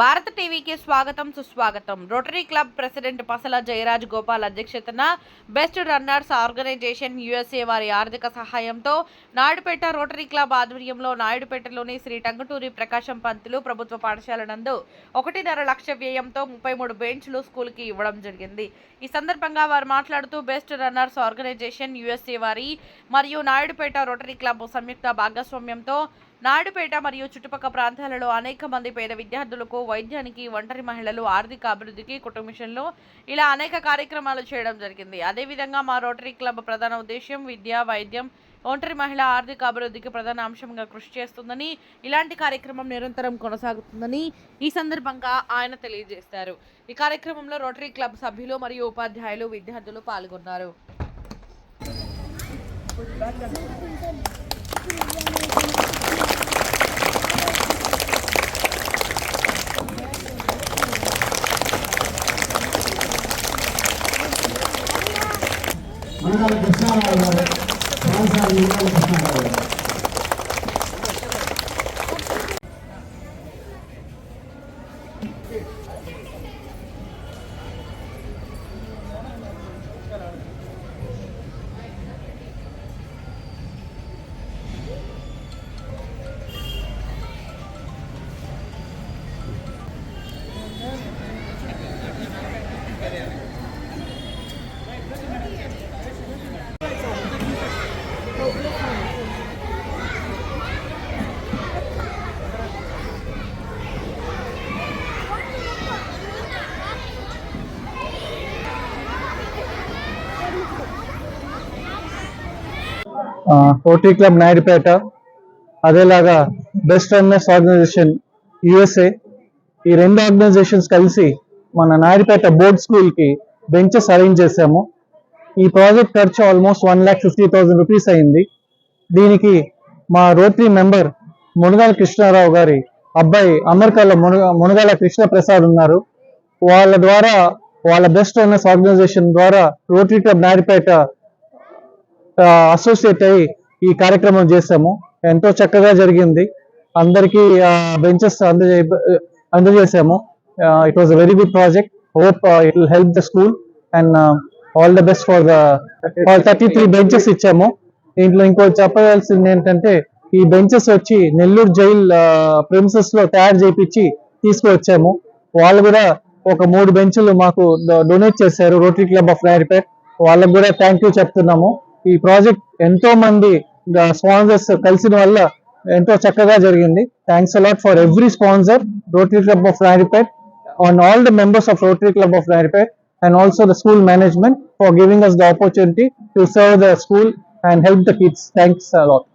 భారత టీవీకి స్వాగతం సుస్వాగతం. Rotary club president Pasala Jayaraj Gopal అధ్యక్షతన బెస్ట్ రన్నర్స్ ఆర్గనైజేషన్ యుఎస్ఏ వారి ఆర్థిక సహాయంతో నాయుడుపేట రోటరీ క్లబ్ ఆధ్వర్యంలో నాయుడుపేటలోని శ్రీ టంగుటూరి ప్రకాశం పంతులు ప్రభుత్వ పాఠశాల నందు ఒకటిన్నర లక్ష వ్యయంతో ముప్పై మూడు బెంచ్లు స్కూల్కి ఇవ్వడం జరిగింది. ఈ సందర్భంగా వారు మాట్లాడుతూ బెస్ట్ రన్నర్స్ ఆర్గనైజేషన్ యుఎస్ఏ వారి మరియు నాయుడుపేట రోటరీ క్లబ్ సంయుక్త భాగస్వామ్యంతో నాయుడుపేట మరియు చుట్టుపక్కల ప్రాంతాలలో అనేక మంది పేద విద్యార్థులకు వైద్యానికి ఒంటరి మహిళలు ఆర్థిక అభివృద్ధికి కుటుంబిషన్లు ఇలా అనేక కార్యక్రమాలు చేయడం జరిగింది. అదేవిధంగా మా రోటరీ క్లబ్ ప్రధాన ఉద్దేశ్యం విద్య వైద్యం ఒంటరి మహిళ ఆర్థిక అభివృద్ధికి ప్రధాన అంశంగా కృషి చేస్తుందని ఇలాంటి కార్యక్రమం నిరంతరం కొనసాగుతుందని ఈ సందర్భంగా ఆయన తెలియజేశారు ఈ కార్యక్రమంలో రోటరీ క్లబ్ సభ్యులు మరియు ఉపాధ్యాయులు విద్యార్థులు పాల్గొన్నారు. మండల కృష్ణారావు గారు పాఠశాల మండల కృష్ణారావు గారు ఓటీ క్లబ్ నాయుడుపేట అదేలాగా బెస్ట్ రన్నర్స్ ఆర్గనైజేషన్ యుఎస్ఏ ఈ రెండు ఆర్గనైజేషన్స్ కలిసి మన నాయుడుపేట బోర్డ్ స్కూల్కి బెంచెస్ అరేంజ్ చేశాము. ఈ ప్రాజెక్ట్ ఖర్చు almost one lakh fifty thousand rupees అయింది. దీనికి మా రోటరీ మెంబర్ మునగాల కృష్ణారావు గారి అబ్బాయి అమెరికాలో మునగ మునగాల కృష్ణ ప్రసాద్ ఉన్నారు. వాళ్ళ ద్వారా వాళ్ళ బెస్ట్ రన్నర్స్ ఆర్గనైజేషన్ ద్వారా రోటరీ క్లబ్ నాయుడుపేట అసోసియేట్ అయ్యి ఈ కార్యక్రమం చేశాము. ఎంతో చక్కగా జరిగింది. అందరికీ బెంచెస్ అందజే అందజేశాము. It was a very good project hope it will help the school and all the best for the thirty three benches ఇచ్చాము. దీంట్లో ఇంకో చెప్పవలసింది ఏంటంటే ఈ బెంచెస్ వచ్చి నెల్లూరు జైల్ ప్రిన్సెస్లో తయారు చేయించి తీసుకువచ్చాము. వాళ్ళు కూడా ఒక మూడు బెంచులు మాకు డొనేట్ చేశారు. రోటరీ క్లబ్ ఆఫ్ నాయుడుపేట్ వాళ్ళకు కూడా థ్యాంక్ యూ చెప్తున్నాము. ఈ ప్రాజెక్ట్ ఎంతో మంది స్పాన్సర్స్ కలిసిన వల్ల ఎంతో చక్కగా జరిగింది. Thanks a lot for every sponsor Rotary club of Rayaripet and all the members of Rotary club of Rayaripet and also the school management for giving us the opportunity to serve the school and help the kids thanks a lot